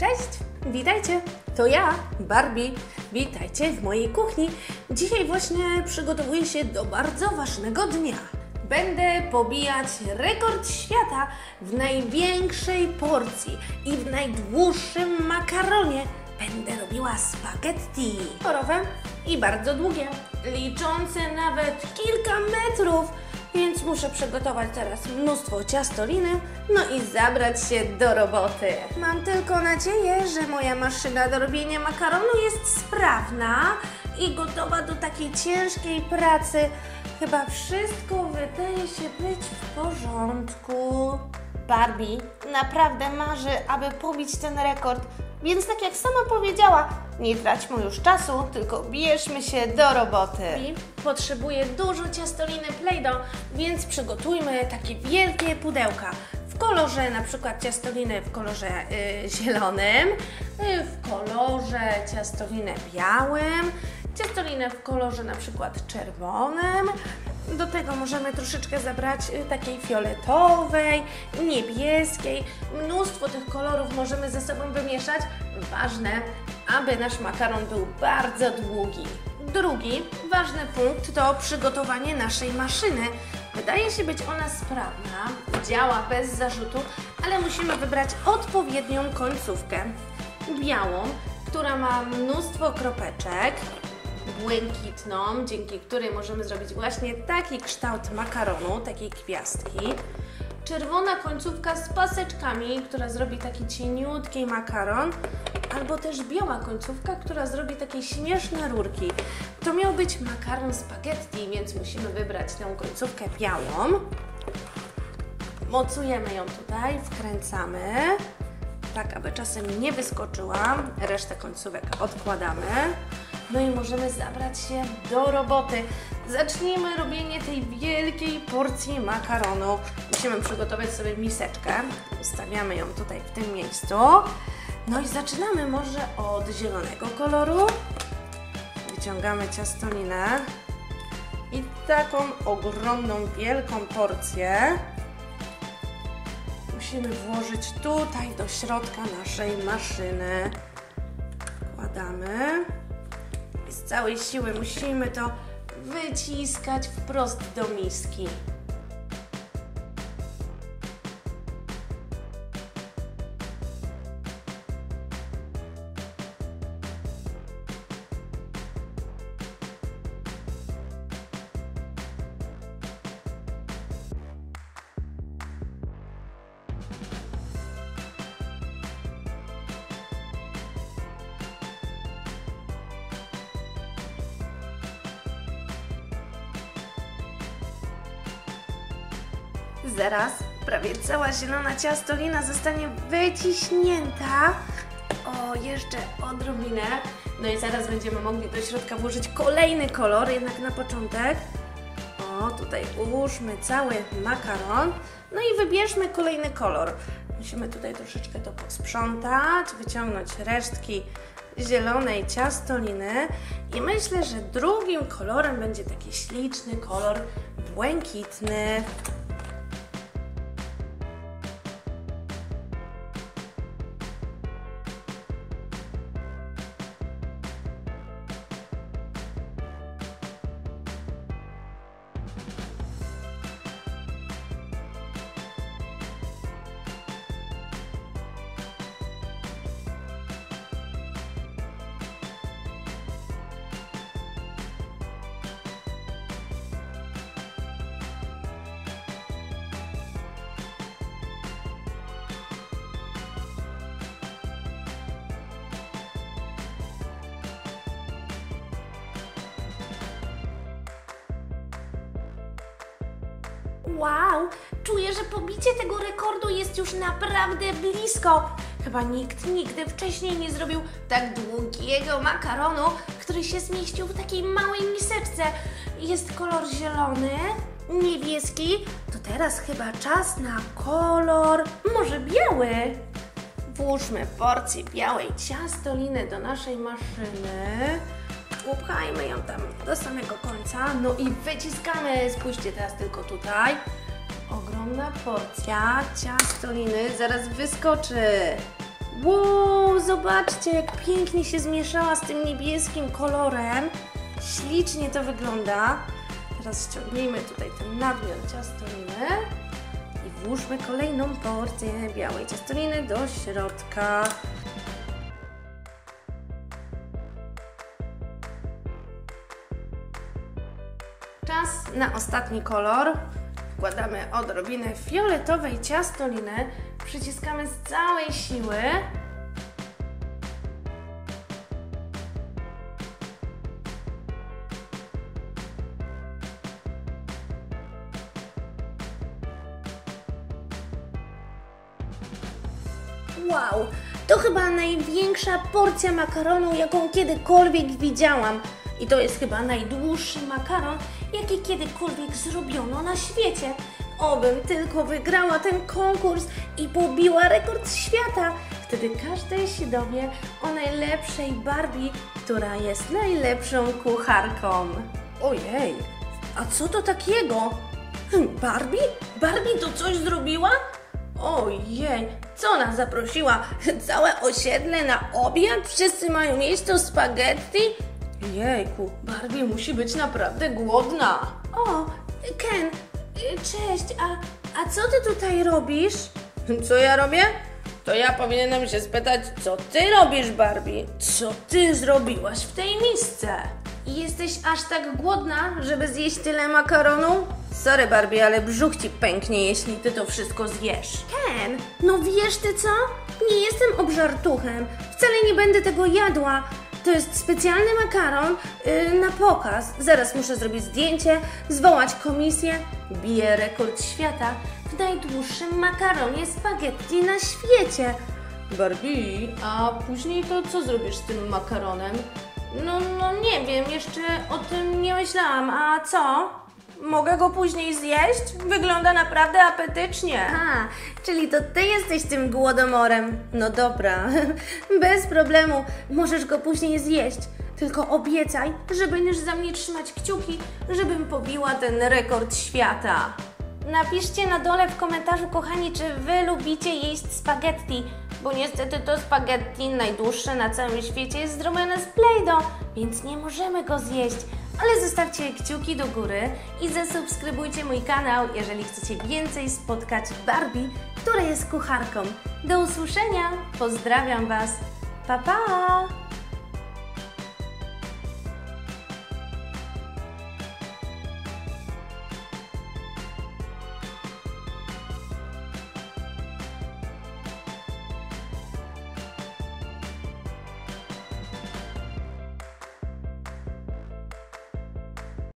Cześć, witajcie. To ja, Barbie. Witajcie w mojej kuchni. Dzisiaj właśnie przygotowuję się do bardzo ważnego dnia. Będę pobijać rekord świata w największej porcji i w najdłuższym makaronie. Będę robiła spaghetti kolorowe i bardzo długie, liczące nawet kilka metrów więc muszę przygotować teraz mnóstwo ciastoliny, no i zabrać się do roboty. Mam tylko nadzieję, że moja maszyna do robienia makaronu jest sprawna i gotowa do takiej ciężkiej pracy. Chyba wszystko wydaje się być w porządku. Barbie naprawdę marzy, aby pobić ten rekord, więc tak jak sama powiedziała, nie traćmy już czasu, tylko bierzmy się do roboty. Potrzebuję dużo ciastoliny Play-Doh, więc przygotujmy takie wielkie pudełka w kolorze na przykład ciastoliny w kolorze y, zielonym, y, w kolorze ciastoliny białym, ciastolinę w kolorze na przykład czerwonym. Do tego możemy troszeczkę zabrać y, takiej fioletowej, niebieskiej. Mnóstwo tych kolorów możemy ze sobą wymieszać. Ważne, aby nasz makaron był bardzo długi. Drugi ważny punkt to przygotowanie naszej maszyny. Wydaje się być ona sprawna, działa bez zarzutu, ale musimy wybrać odpowiednią końcówkę. Białą, która ma mnóstwo kropeczek, błękitną, dzięki której możemy zrobić właśnie taki kształt makaronu, takiej gwiazdki. Czerwona końcówka z paseczkami, która zrobi taki cieniutki makaron, albo też biała końcówka, która zrobi takie śmieszne rurki. To miał być makaron spaghetti, więc musimy wybrać tę końcówkę białą. Mocujemy ją tutaj, wkręcamy, tak aby czasem nie wyskoczyła. Resztę końcówek odkładamy. No i możemy zabrać się do roboty. Zacznijmy robienie tej wielkiej porcji makaronu. Musimy przygotować sobie miseczkę. Ustawiamy ją tutaj w tym miejscu. No i zaczynamy może od zielonego koloru. Wyciągamy ciastolinę i taką ogromną, wielką porcję musimy włożyć tutaj do środka naszej maszyny. Wkładamy i z całej siły musimy to wyciskać wprost do miski. Zaraz prawie cała zielona ciastolina zostanie wyciśnięta. O, jeszcze odrobinę. No i zaraz będziemy mogli do środka włożyć kolejny kolor, jednak na początek. O, tutaj ułóżmy cały makaron. No i wybierzmy kolejny kolor. Musimy tutaj troszeczkę to posprzątać, wyciągnąć resztki zielonej ciastoliny i myślę, że drugim kolorem będzie taki śliczny kolor błękitny. Wow, czuję, że pobicie tego rekordu jest już naprawdę blisko. Chyba nikt nigdy wcześniej nie zrobił tak długiego makaronu, który się zmieścił w takiej małej miseczce. Jest kolor zielony, niebieski. To teraz chyba czas na kolor może biały. Włóżmy porcję białej ciastoliny do naszej maszyny. Upchajmy ją tam do samego końca. No i wyciskamy. Spójrzcie teraz tylko tutaj. Ogromna porcja ciastoliny zaraz wyskoczy. Wow, zobaczcie, jak pięknie się zmieszała z tym niebieskim kolorem. Ślicznie to wygląda. Teraz ściągnijmy tutaj ten nadmiar ciastoliny i włóżmy kolejną porcję białej ciastoliny do środka. Na ostatni kolor. Wkładamy odrobinę fioletowej ciastoliny, przyciskamy z całej siły. Wow, to chyba największa porcja makaronu, jaką kiedykolwiek widziałam. I to jest chyba najdłuższy makaron, jaki kiedykolwiek zrobiono na świecie. Obym tylko wygrała ten konkurs i pobiła rekord świata. Wtedy każdy się dowie o najlepszej Barbie, która jest najlepszą kucharką. Ojej, a co to takiego? Hm, Barbie? Barbie to coś zrobiła? Ojej, co nas zaprosiła? Całe osiedle na obiad? Wszyscy mają jeść to spaghetti? Jejku, Barbie musi być naprawdę głodna. O, Ken, cześć, a, a co ty tutaj robisz? Co ja robię? To ja powinienem się spytać, co ty robisz, Barbie? Co ty zrobiłaś w tej misce? Jesteś aż tak głodna, żeby zjeść tyle makaronu? Sorry, Barbie, ale brzuch ci pęknie, jeśli ty to wszystko zjesz. Ken, no wiesz ty co? Nie jestem obżartuchem. Wcale nie będę tego jadła. To jest specjalny makaron yy, na pokaz. Zaraz muszę zrobić zdjęcie, zwołać komisję. Biję rekord świata w najdłuższym makaronie spaghetti na świecie. Barbie, a później to co zrobisz z tym makaronem? No, no nie wiem, jeszcze o tym nie myślałam. A co? Mogę go później zjeść? Wygląda naprawdę apetycznie. A, czyli to ty jesteś tym głodomorem. No dobra, bez problemu. Możesz go później zjeść. Tylko obiecaj, że będziesz za mnie trzymać kciuki, żebym pobiła ten rekord świata. Napiszcie na dole w komentarzu, kochani, czy wy lubicie jeść spaghetti, bo niestety to spaghetti najdłuższe na całym świecie jest zrobione z Play-Doh, więc nie możemy go zjeść. Ale zostawcie kciuki do góry i zasubskrybujcie mój kanał, jeżeli chcecie więcej spotkać Barbie, która jest kucharką. Do usłyszenia, pozdrawiam Was, pa pa!